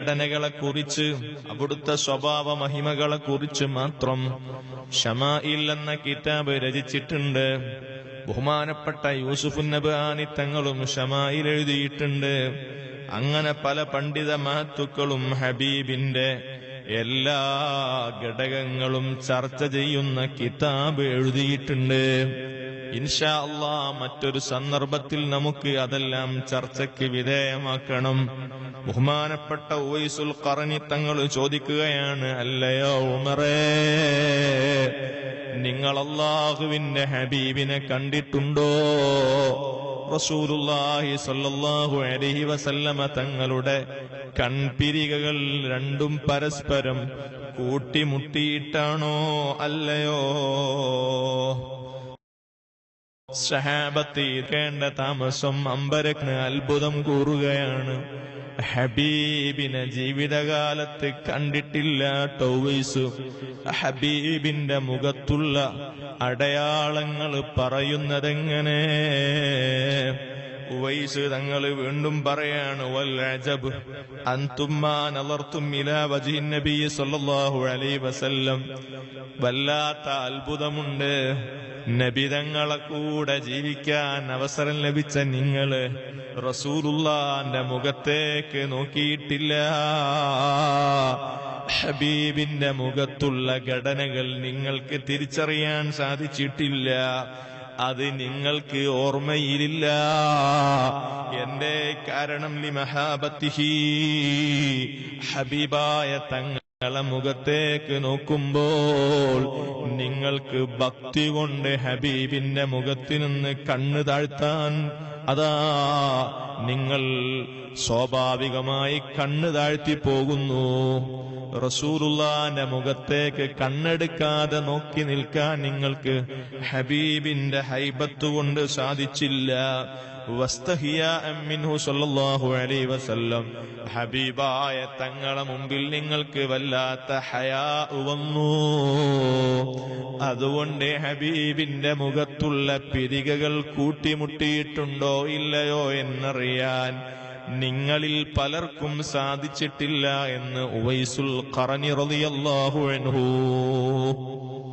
ഘടനകളെ കുറിച്ച് അവിടുത്തെ സ്വഭാവ മഹിമകളെ കുറിച്ച് മാത്രം ഷമായിൽ എന്ന കിതാബ് രചിച്ചിട്ടുണ്ട്. ബഹുമാനപ്പെട്ട യൂസുഫ് നബാനി തങ്ങളും ഷമായിൽ എഴുതിയിട്ടുണ്ട്. അങ്ങനെ പല പണ്ഡിത മഹത്തുക്കളും ഹബീബിന്റെ എല്ലാ ഘടകങ്ങളും ചർച്ച ചെയ്യുന്ന കിതാബ് എഴുതിയിട്ടുണ്ട്. ഇൻഷാ അള്ളാ മറ്റൊരു സന്ദർഭത്തിൽ നമുക്ക് അതെല്ലാം ചർച്ചയ്ക്ക് വിധേയമാക്കണം. ബഹുമാനപ്പെട്ട ഓയിസുൽ കറനി തങ്ങൾ ചോദിക്കുകയാണ് അല്ലയോ ഉമറേ നിങ്ങൾ അള്ളാഹുവിന്റെ ഹബീബിനെ കണ്ടിട്ടുണ്ടോ? റസൂലുള്ളാഹി സ്വല്ലല്ലാഹു അലൈഹി വസല്ലമ തങ്ങളുടെ കൺപിരികകൾ രണ്ടും പരസ്പരം കൂട്ടിമുട്ടിയിട്ടാണോ? അല്ലയോ? സഹാബത്ത് കേണ്ട താമസം അമ്പരക്ന് അത്ഭുതം കൂറുകയാണ്. ഹബീബിനെ ജീവിതകാലത്ത് കണ്ടിട്ടില്ല ടോവൈസ്. ഹബീബിന്റെ മുഖത്തുള്ള അടയാളങ്ങൾ പറയുന്നതെങ്ങനെ? ഉവൈസ് തങ്ങൾ വീണ്ടും പറയാണ് വൽ അജബ് ഇലാ വജി നബി സല്ലല്ലാഹു അലൈഹി വസല്ലം. വല്ലാത്ത അത്ഭുതമുണ്ട്. നബിതങ്ങളെ കൂടെ ജീവിക്കാൻ അവസരം ലഭിച്ച നിങ്ങൾ റസൂലുള്ളാന്റെ മുഖത്തേക്ക് നോക്കിയിട്ടില്ല. ഹബീബിന്റെ മുഖത്തുള്ള ഘടനകൾ നിങ്ങൾക്ക് തിരിച്ചറിയാൻ സാധിച്ചിട്ടില്ല. അത് നിങ്ങൾക്ക് ഓർമ്മയിലില്ല. എന്റെ കാരണം? ലി മഹാബത്തിഹി ഹബീബായ തങ്ങൾ മുഖത്തേക്ക് നോക്കുമ്പോൾ നിങ്ങൾക്ക് ഭക്തി കൊണ്ട് ഹബീബിന്റെ മുഖത്തു നിന്ന് കണ്ണു താഴ്ത്താൻ അതാ നിങ്ങൾ സ്വാഭാവികമായി കണ്ണ് താഴ്ത്തി പോകുന്നു. റസൂലുള്ളാന്റെ മുഖത്തേക്ക് കണ്ണെടുക്കാതെ നോക്കി നിൽക്കാൻ നിങ്ങൾക്ക് ഹബീബിന്റെ ഹൈബത്ത് കൊണ്ട് സാധിച്ചില്ല. ഹബീബായ തങ്ങളെ മുമ്പിൽ നിങ്ങൾക്ക് വല്ലാത്ത ഹയാ വന്നു. അതുകൊണ്ട് ഹബീബിന്റെ മുഖത്തുള്ള പിരികകൾ കൂട്ടിമുട്ടിയിട്ടുണ്ടോ? ഇല്ലയോ എന്നറിയാൻ നിങ്ങളിൽ പലർക്കും സാധിച്ചിട്ടില്ല എന്ന് ഉവൈസുൽ കറഞ്ഞിറതിയല്ലാഹു